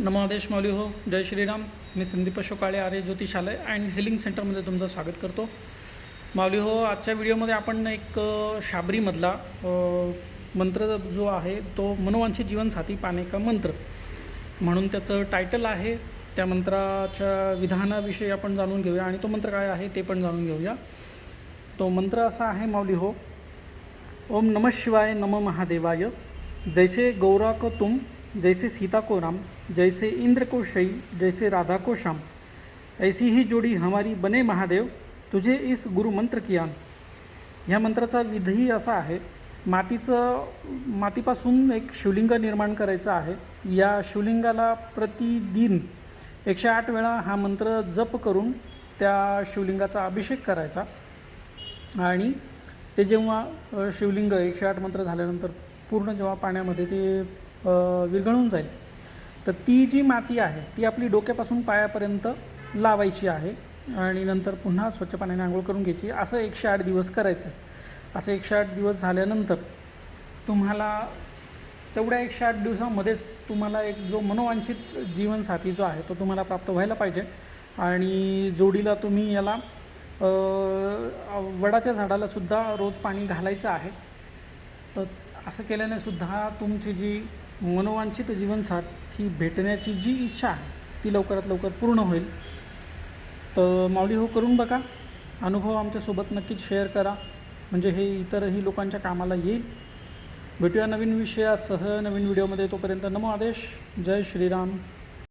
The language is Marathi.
नमादेश मौली हो. जय श्रीराम. मी संदीप अशोकाळे आर्य ज्योतिषालय अँड हिलिंग सेंटरमध्ये तुमचं स्वागत करतो. माऊली हो आजच्या व्हिडिओमध्ये आपण एक शाबरीमधला मंत्र जो आहे तो मनोवांशी जीवनसाथी पाने का मंत्र? म्हणून त्याचं टायटल आहे. त्या मंत्राच्या विधानाविषयी आपण जाणून घेऊया आणि तो मंत्र काय आहे ते पण जाणून घेऊया. तो मंत्र असा आहे माऊली हो. ओम नमः शिवाय नम महादेवाय. जैसे गौरा तुम जैसे सीता को राम जैसे इंद्र को शई जैसे राधा को श्याम। ऐसी ही जोडी हमारी बने महादेव तुझे इस गुरु मंत्र कियान ह्या मंत्राचा विधी असा आहे मातीचं मातीपासून एक शिवलिंग निर्माण करायचं आहे. या शिवलिंगाला प्रतिदिन एकशे आठ वेळा हा मंत्र जप करून त्या शिवलिंगाचा अभिषेक करायचा. आणि ते जेव्हा शिवलिंग एकशे आठ मंत्र झाल्यानंतर पूर्ण जेव्हा पाण्यामध्ये ते विरघळून जाईल. तर ती जी माती आहे ती आपली डोक्यापासून पायापर्यंत लावायची आहे आणि नंतर पुन्हा स्वच्छ पाण्याने आंघोळ करून घ्यायची. असं एकशे आठ दिवस करायचं आहे असं एकशे आठ दिवस झाल्यानंतर तुम्हाला तेवढ्या एकशे आठ दिवसामध्येच तुम्हाला एक जो मनोवांछित जीवनसाथी जो आहे तो तुम्हाला प्राप्त व्हायला पाहिजे. आणि जोडीला तुम्ही याला वडाच्या झाडाला सुद्धा रोज पाणी घालायचं आहे. तर असं केल्याने सुद्धा तुमची जी मनोवांछित जीवनसाथी भेटण्याची जी इच्छा आहे ती लवकरात लवकर पूर्ण होईल. तर माऊली हो करून बघा. अनुभव आमच्यासोबत नक्कीच शेअर करा. म्हणजे हे इतरही लोकांच्या कामाला येईल. भेटूया नवीन विषयासह नवीन व्हिडिओमध्ये तोपर्यंत नमो आदेश. जय श्रीराम.